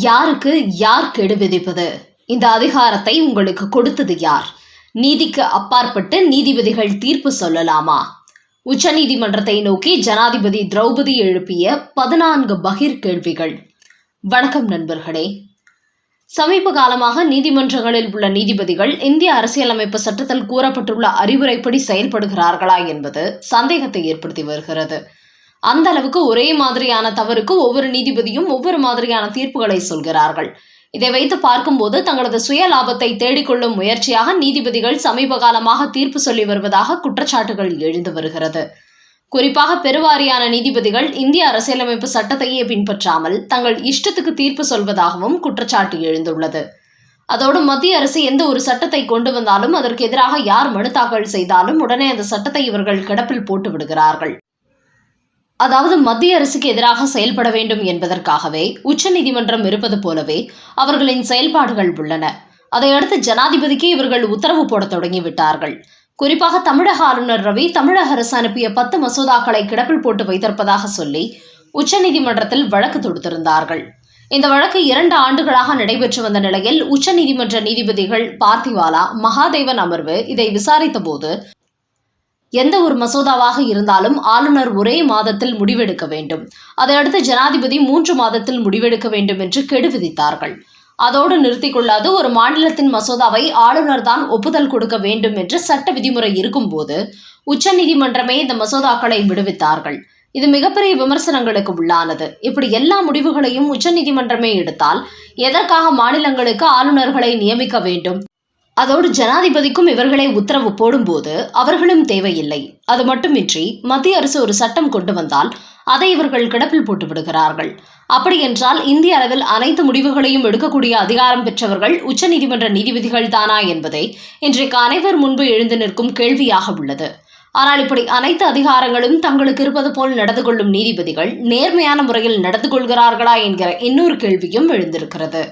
யாருக்கு யார் கெடு விதிப்பது? இந்த அதிகாரத்தை உங்களுக்கு கொடுத்தது யார்? நீதிக்கு அப்பாற்பட்டு நீதிபதிகள் தீர்ப்பு சொல்லலாமா? உச்சநீதிமன்றத்தை நோக்கி ஜனாதிபதி திரௌபதி எழுப்பிய பதினான்கு பகிர் கேள்விகள். வணக்கம் நண்பர்களே. சமீப காலமாக நீதிமன்றங்களில் உள்ள நீதிபதிகள் இந்திய அரசியலமைப்பு சட்டத்தில் கூறப்பட்டுள்ள அறிவுரைப்படி செயல்படுகிறார்களா என்பது சந்தேகத்தை ஏற்படுத்தி வருகிறது. அந்த அளவுக்கு ஒரே மாதிரியான தவறுக்கு ஒவ்வொரு நீதிபதியும் ஒவ்வொரு மாதிரியான தீர்ப்புகளை சொல்கிறார்கள். இதை வைத்து பார்க்கும்போது தங்களது சுய லாபத்தை தேடிக்கொள்ளும் முயற்சியாக நீதிபதிகள் சமீப காலமாக தீர்ப்பு சொல்லி வருவதாக குற்றச்சாட்டுகள் எழுந்து வருகிறது. குறிப்பாக பெருவாரியான நீதிபதிகள் இந்திய அரசியலமைப்பு சட்டத்தையே பின்பற்றாமல் தங்கள் இஷ்டத்துக்கு தீர்ப்பு சொல்வதாகவும் குற்றச்சாட்டு எழுந்துள்ளது. அதோடு மத்திய அரசு எந்த ஒரு சட்டத்தை கொண்டு வந்தாலும் அதற்கு எதிராக யார் மனு தாக்கல் செய்தாலும் உடனே அந்த சட்டத்தை இவர்கள் கிடப்பில் போட்டு விடுகிறார்கள். அதாவது மத்திய அரசுக்கு எதிராக செயல்பட வேண்டும் என்பதற்காகவே உச்சநீதிமன்றம் இருப்பது போலவே அவர்களின் செயல்பாடுகள் உள்ளன. அதையடுத்து ஜனாதிபதிக்கு இவர்கள் உத்தரவு போட தொடங்கிவிட்டார்கள். குறிப்பாக தமிழக ஆளுநர் ரவி தமிழக அரசு அனுப்பிய பத்து மசோதாக்களை கிடப்பில் போட்டு வைத்திருப்பதாக சொல்லி உச்சநீதிமன்றத்தில் வழக்கு தொடுத்திருந்தார்கள். இந்த வழக்கு இரண்டு ஆண்டுகளாக நடைபெற்று வந்த நிலையில் உச்சநீதிமன்ற நீதிபதிகள் பார்த்திவாலா மகாதேவன் அமர்வு இதை விசாரித்தபோது எந்த ஒரு மசோதாவாக இருந்தாலும் ஆளுநர் ஒரே மாதத்தில் முடிவெடுக்க வேண்டும். அதையடுத்து ஜனாதிபதி மூன்று மாதத்தில் முடிவெடுக்க வேண்டும் என்று கெடு விதித்தார்கள். அதோடு நிறுத்திக் கொள்ளாது ஒரு மாநிலத்தின் மசோதாவை ஆளுநர் தான் ஒப்புதல் கொடுக்க வேண்டும் என்று சட்ட விதிமுறை இருக்கும்போது உச்சநீதிமன்றமே இந்த மசோதாக்களை விடுவித்தார்கள். இது மிகப்பெரிய விமர்சனங்களுக்கு உள்ளானது. இப்படி எல்லா முடிவுகளையும் உச்சநீதிமன்றமே எடுத்தால் எதற்காக மாநிலங்களுக்கு ஆளுநர்களை நியமிக்க வேண்டும்? அதோடு ஜனாதிபதிக்கும் இவர்களை உத்தரவு போடும்போது அவர்களும் தேவையில்லை. அது மட்டுமின்றி மத்திய அரசு ஒரு சட்டம் கொண்டு வந்தால் அதை இவர்கள் கிடப்பில் போட்டு விடுகிறார்கள். அப்படி என்றால் இந்திய அளவில் அனைத்து முடிவுகளையும் எடுக்கக்கூடிய அதிகாரம் பெற்றவர்கள் உச்சநீதிமன்ற நீதிபதிகள் தானா என்பதை இன்றைக்கு அனைவர் முன்பு எழுந்து நிற்கும் கேள்வியாக உள்ளது. ஆனால் இப்படி அனைத்து அதிகாரங்களும் தங்களுக்கு இருப்பது போல் நடந்து கொள்ளும் நீதிபதிகள் நேர்மையான முறையில் நடந்து கொள்கிறார்களா என்கிற இன்னொரு கேள்வியும் எழுந்திருக்கிறது.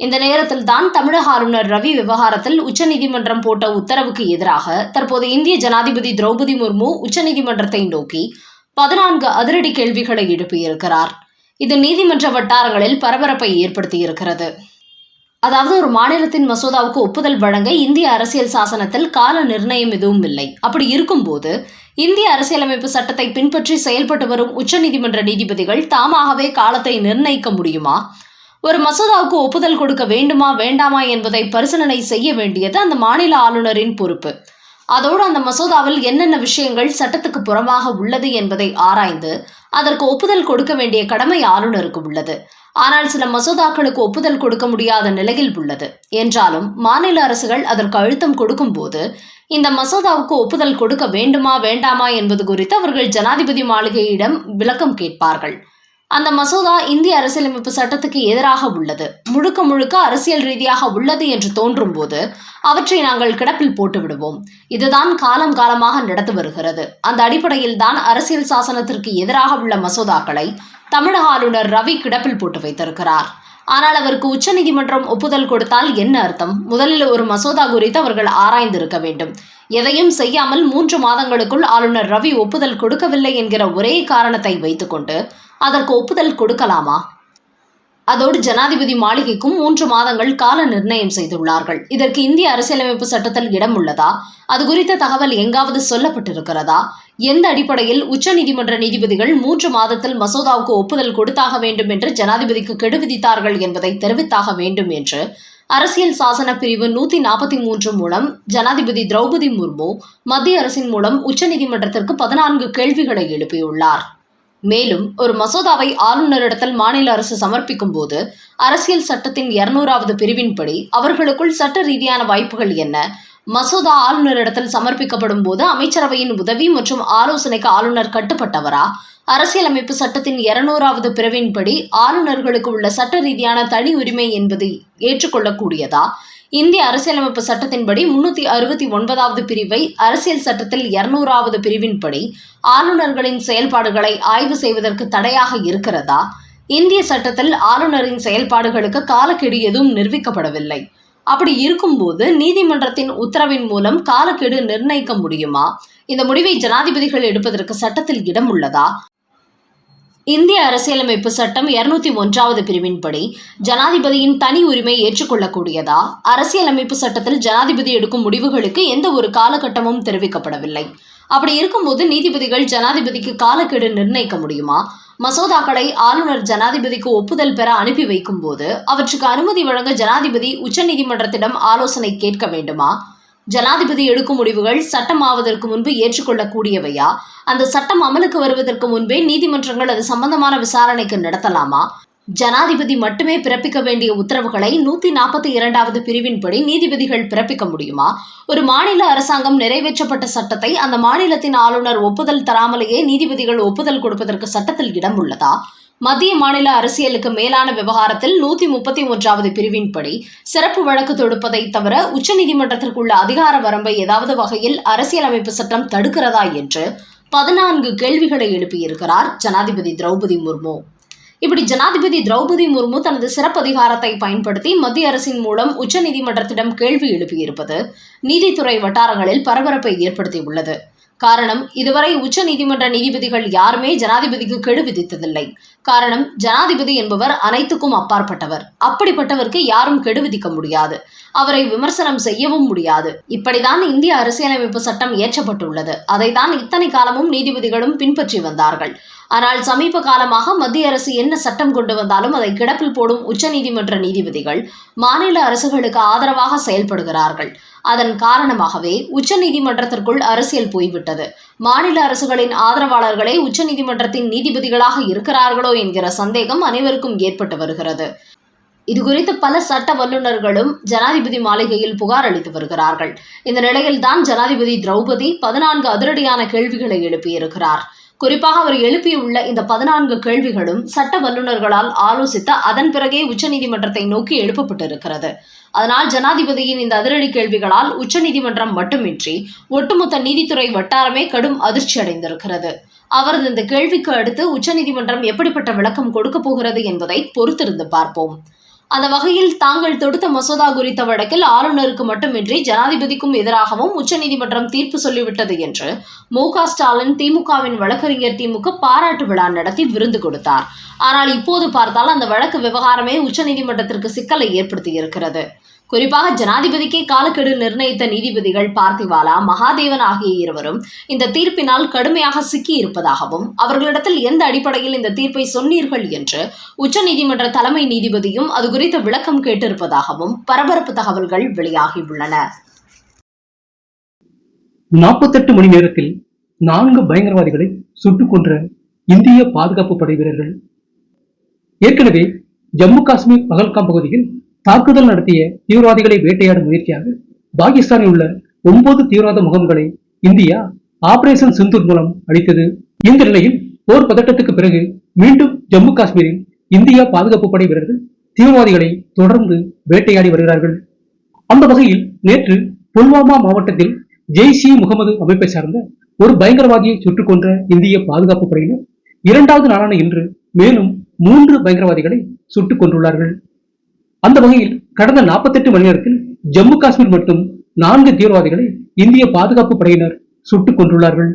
இந்த நேரத்தில் தான் தமிழக ஆளுநர் ரவி விவகாரத்தில் உச்சநீதிமன்றம் போட்ட உத்தரவுக்கு எதிராக தற்போது இந்திய ஜனாதிபதி திரௌபதி முர்மு உச்சநீதிமன்றத்தை நோக்கி பதினான்கு அதிரடி கேள்விகளை எழுப்பியிருக்கிறார். இது நீதிமன்ற வட்டாரங்களில் பரபரப்பை ஏற்படுத்தியிருக்கிறது. அதாவது ஒரு மாநிலத்தின் மசோதாவுக்கு ஒப்புதல் வழங்க இந்திய அரசியல் சாசனத்தில் கால நிர்ணயம் எதுவும் இல்லை. அப்படி இருக்கும்போது இந்திய அரசியலமைப்பு சட்டத்தை பின்பற்றி செயல்பட்டு வரும் உச்சநீதிமன்ற நீதிபதிகள் தாமாகவே காலத்தை நிர்ணயிக்க முடியுமா? ஒரு மசோதாவுக்கு ஒப்புதல் கொடுக்க வேண்டுமா வேண்டாமா என்பதை பரிசீலனை செய்ய வேண்டியது அந்த மாநில ஆளுநரின் பொறுப்பு. அதோடு அந்த மசோதாவில் என்னென்ன விஷயங்கள் சட்டத்துக்கு புறமாக உள்ளது என்பதை ஆராய்ந்து அதற்கு ஒப்புதல் கொடுக்க வேண்டிய கடமை ஆளுநருக்கு உள்ளது. ஆனால் சில மசோதாக்களுக்கு ஒப்புதல் கொடுக்க முடியாத நிலையில் உள்ளது. என்றாலும் மாநில அரசுகள் அதற்கு அழுத்தம் கொடுக்கும்போது இந்த மசோதாவுக்கு ஒப்புதல் கொடுக்க வேண்டுமா வேண்டாமா என்பது குறித்து அவர்கள் ஜனாதிபதி மாளிகையிடம் விளக்கம் கேட்பார்கள். அந்த மசோதா இந்திய அரசியலமைப்பு சட்டத்துக்கு எதிராக உள்ளது. முழுக்க முழுக்க அரசியல் ரீதியாக உள்ளது என்று தோன்றும் போது அவற்றை நாங்கள் கிடப்பில் போட்டு விடுவோம். இதுதான் காலம் காலமாக நடந்து வருகிறது. அந்த அடிப்படையில் தான் அரசியல் சாசனத்திற்கு எதிராக உள்ள மசோதாக்களை தமிழக ஆளுநர் ரவி கிடப்பில் போட்டு வைத்திருக்கிறார். ஆனால் அவருக்கு உச்சநீதிமன்றம் ஒப்புதல் கொடுத்தால் என்ன அர்த்தம்? முதலில் ஒரு மசோதா குறித்து அவர்கள் ஆராய்ந்திருக்க வேண்டும். எதையும் செய்யாமல் மூன்று மாதங்களுக்குள் ஆளுநர் ரவி ஒப்புதல் கொடுக்கவில்லை என்கிற ஒரே காரணத்தை வைத்துக்கொண்டு அதற்கு ஒப்புதல் கொடுக்கலாமா? அதோடு ஜனாதிபதி மாளிகைக்கும் மூன்று மாதங்கள் கால நிர்ணயம் செய்துள்ளார்கள். இதற்கு இந்திய அரசியலமைப்பு சட்டத்தில் இடம் உள்ளதா? அது குறித்த தகவல் எங்காவது சொல்லப்பட்டிருக்கிறதா? எந்த அடிப்படையில் உச்சநீதிமன்ற நீதிபதிகள் மூன்று மாதத்தில் மசோதாவுக்கு ஒப்புதல் கொடுத்தாக வேண்டும் என்று ஜனாதிபதிக்கு கெடு விதித்தார்கள் என்பதை தெரிவித்தாக வேண்டும் என்று அரசியல் சாசன பிரிவு நூத்தி நாற்பத்தி மூன்று மூலம் ஜனாதிபதி திரௌபதி முர்மு மத்திய அரசின் மூலம் உச்சநீதிமன்றத்திற்கு பதினான்கு கேள்விகளை எழுப்பியுள்ளார். மேலும் ஒரு மசோதாவை ஆளுநரிடத்தில் மாநில அரசு சமர்ப்பிக்கும் போது அரசியல் சட்டத்தின் இருநூறாவது பிரிவின்படி அவர்களுக்குள் சட்ட ரீதியான வாய்ப்புகள் என்ன? மசோதா ஆளுநரிடத்தில் சமர்ப்பிக்கப்படும் போது அமைச்சரவையின் உதவி மற்றும் ஆலோசனைக்கு ஆளுநர் கட்டுப்பட்டவரா? அரசியலமைப்பு சட்டத்தின் இருநூறாவது பிரிவின்படி ஆளுநர்களுக்கு உள்ள சட்ட ரீதியான தனி உரிமை என்பது ஏற்றுக்கொள்ளக்கூடியதா? இந்திய அரசியலமைப்பு சட்டத்தின்படி முன்னூத்தி அறுபத்தி ஒன்பதாவது பிரிவை அரசியல் சட்டத்தில் இருநூறாவது பிரிவின்படி ஆளுநர்களின் செயல்பாடுகளை ஆய்வு செய்வதற்கு தடையாக இருக்கிறதா? இந்திய சட்டத்தில் ஆளுநரின் செயல்பாடுகளுக்கு காலக்கெடு எதுவும் நிரூபிக்கப்படவில்லை. அப்படி இருக்கும்போது நீதிமன்றத்தின் உத்தரவின் மூலம் காலக்கெடு நிர்ணயிக்க முடியுமா? இந்த முடிவை ஜனாதிபதிகள் எடுப்பதற்கு சட்டத்தில் இடம் உள்ளதா? இந்திய அரசியலமைப்பு சட்டம் இருநூத்தி ஒன்றாவது பிரிவின்படி ஜனாதிபதியின் தனி உரிமை ஏற்றுக்கொள்ளக்கூடியதா? அரசியலமைப்பு சட்டத்தில் ஜனாதிபதி எடுக்கும் முடிவுகளுக்கு எந்த ஒரு காலகட்டமும் தெரிவிக்கப்படவில்லை. அப்படி இருக்கும்போது நீதிபதிகள் ஜனாதிபதிக்கு காலக்கெடு நிர்ணயிக்க முடியுமா? மசோதாக்களை ஆளுநர் ஜனாதிபதிக்கு ஒப்புதல் பெற அனுப்பி வைக்கும்போது அவற்றுக்கு அனுமதி வழங்க ஜனாதிபதி உச்சநீதிமன்றத்திடம் ஆலோசனை கேட்க வேண்டுமா? ஜனாதிபதி எடுக்கும் முடிவுகள் சட்டமாவதற்கு முன்பு ஏற்றுக்கொள்ளக்கூடியவையா? அந்த சட்டம் அமலுக்கு வருவதற்கு முன்பே நீதிமன்றங்கள் அது சம்பந்தமான விசாரணைக்கு நடத்தலாமா? ஜனாதிபதி மட்டுமே பிறப்பிக்க வேண்டிய உத்தரவுகளை நூத்தி நாற்பத்தி இரண்டாவது பிரிவின்படி நீதிபதிகள் பிறப்பிக்க முடியுமா? ஒரு மாநில அரசாங்கம் நிறைவேற்றப்பட்ட சட்டத்தை அந்த மாநிலத்தின் ஆளுநர் ஒப்புதல் தராமலேயே நீதிபதிகள் ஒப்புதல் கொடுப்பதற்கு சட்டத்தில் இடம் உள்ளதா? மத்திய மாநில அரசியலுக்கு மேலான விவகாரத்தில் நூத்தி முப்பத்தி ஒன்றாவது பிரிவின்படி சிறப்பு வழக்கு தொடுப்பதை தவிர உச்சநீதிமன்றத்திற்குள்ள அதிகார வரம்பை ஏதாவது வகையில் அரசியலமைப்பு சட்டம் தடுக்கிறதா என்று பதினான்கு கேள்விகளை எழுப்பியிருக்கிறார் ஜனாதிபதி திரௌபதி முர்மு. இப்படி ஜனாதிபதி திரௌபதி முர்மு தனது சிறப்பதிகாரத்தை பயன்படுத்தி மத்திய அரசின் மூலம் உச்சநீதிமன்றத்திடம் கேள்வி எழுப்பியிருப்பது நீதித்துறை வட்டாரங்களில் பரபரப்பை ஏற்படுத்தியுள்ளது. காரணம் இதுவரை உச்ச நீதிமன்ற நீதிபதிகள் யாருமே ஜனாதிபதிக்கு கெடு விதித்ததில்லை. காரணம் ஜனாதிபதி என்பவர் அனைத்துக்கும் அப்பாற்பட்டவர். அப்படிப்பட்டவருக்கு யாரும் கெடு விதிக்க முடியாது. அவரை விமர்சனம் செய்யவும் முடியாது. இப்படிதான் இந்திய அரசியலமைப்பு சட்டம் இயற்றப்பட்டுள்ளது. அதைத்தான் இத்தனை காலமும் நீதிபதிகளும் பின்பற்றி வந்தார்கள். ஆனால் சமீப காலமாக மத்திய அரசு என்ன சட்டம் கொண்டு வந்தாலும் அதை கிடப்பில் போடும் உச்சநீதிமன்ற நீதிபதிகள் மாநில அரசுகளுக்கு ஆதரவாக செயல்படுகிறார்கள். அதன் காரணமாகவே உச்சநீதிமன்றத்திற்குள் அரசியல் போய்விட்டது. மாநில அரசுகளின் ஆதரவாளர்களே உச்சநீதிமன்றத்தின் நீதிபதிகளாக இருக்கிறார்களோ என்கிற சந்தேகம் அனைவருக்கும் ஏற்பட்டு வருகிறது. இது குறித்து பல சட்ட வல்லுநர்களும் ஜனாதிபதி மாளிகையில் புகார் அளித்து வருகிறார்கள். இந்த நிலையில்தான் ஜனாதிபதி திரௌபதி பதினான்கு அதிரடியான கேள்விகளை எழுப்பியிருக்கிறார். குறிப்பாக அவர் எழுப்பியுள்ள இந்த பதினான்கு கேள்விகளும் சட்ட வல்லுநர்களால் ஆலோசித்த அதன் பிறகே உச்சநீதிமன்றத்தை நோக்கி எழுப்பப்பட்டிருக்கிறது. அதனால் ஜனாதிபதியின் இந்த அதிரடி கேள்விகளால் உச்சநீதிமன்றம் மட்டுமின்றி ஒட்டுமொத்த நீதித்துறை வட்டாரமே கடும் அதிர்ச்சி அடைந்திருக்கிறது. அவரது இந்த கேள்விக்கு அடுத்து உச்சநீதிமன்றம் எப்படிப்பட்ட விளக்கம் கொடுக்கப் போகிறது என்பதை பொறுத்திருந்து பார்ப்போம். அந்த வகையில் தாங்கள் தொடுத்த மசோதா குறித்த வழக்கில் ஆளுநருக்கு மட்டுமின்றி ஜனாதிபதிக்கும் எதிராகவும் உச்சநீதிமன்றம் தீர்ப்பு சொல்லிவிட்டது என்று மு ஸ்டாலின் திமுகவின் வழக்கறிஞர் திமுக பாராட்டு விழா நடத்தி விருந்து கொடுத்தார். ஆனால் இப்போது பார்த்தால் அந்த வழக்கு விவகாரமே உச்சநீதிமன்றத்திற்கு சிக்கலை ஏற்படுத்தியிருக்கிறது குறிப்பாக ஜனாதிபதிக்கே காலக்கெடு நிர்ணயித்த நீதிபதிகள் பார்த்திவாலா மகாதேவன் ஆகிய இருவரும் இந்த தீர்ப்பினால் கடுமையாக சிக்கி இருப்பதாகவும் அவர்களிடத்தில் எந்த அடிப்படையில் இந்த தீர்ப்பை சொன்னீர்கள் என்று உச்சநீதிமன்ற தலைமை நீதிபதியும் அது குறித்த விளக்கம் கேட்டிருப்பதாகவும் பரபரப்பு தகவல்கள் வெளியாகியுள்ளன. நாற்பத்தெட்டு மணி நேரத்தில் நான்கு பயங்கரவாதிகளை சுட்டுக் கொன்ற இந்திய பாதுகாப்பு படை வீரர்கள். ஏற்கனவே ஜம்மு காஷ்மீர் பகல்காம் பகுதியில் தாக்குதல் நடத்திய தீவிரவாதிகளை வேட்டையாடும் முயற்சியாக பாகிஸ்தானில் உள்ள ஒன்பது தீவிரவாத முகாம்களை இந்தியா ஆபரேஷன் சிந்தூர் மூலம் அளித்தது இந்த நிலையில் போர் பதட்டத்துக்கு பிறகு மீண்டும் ஜம்மு காஷ்மீரில் இந்திய பாதுகாப்பு படை வீரர்கள் தீவிரவாதிகளை தொடர்ந்து வேட்டையாடி வருகிறார்கள். அந்த வகையில் நேற்று புல்வாமா மாவட்டத்தில் ஜெய்ஷ் இ முகமது அமைப்பை சார்ந்த ஒரு பயங்கரவாதியை சுட்டுக் கொன்ற இந்திய பாதுகாப்பு படையினர் இரண்டாவது நாளான இன்று மேலும் மூன்று பயங்கரவாதிகளை சுட்டுக் கொண்டுள்ளார்கள் அந்த வகையில் கடந்த 48 மணி நேரத்தில் ஜம்மு காஷ்மீர் மட்டும் நான்கு தீவிரவாதிகளை இந்திய பாதுகாப்பு படையினர் சுட்டுக் கொண்டுள்ளார்கள்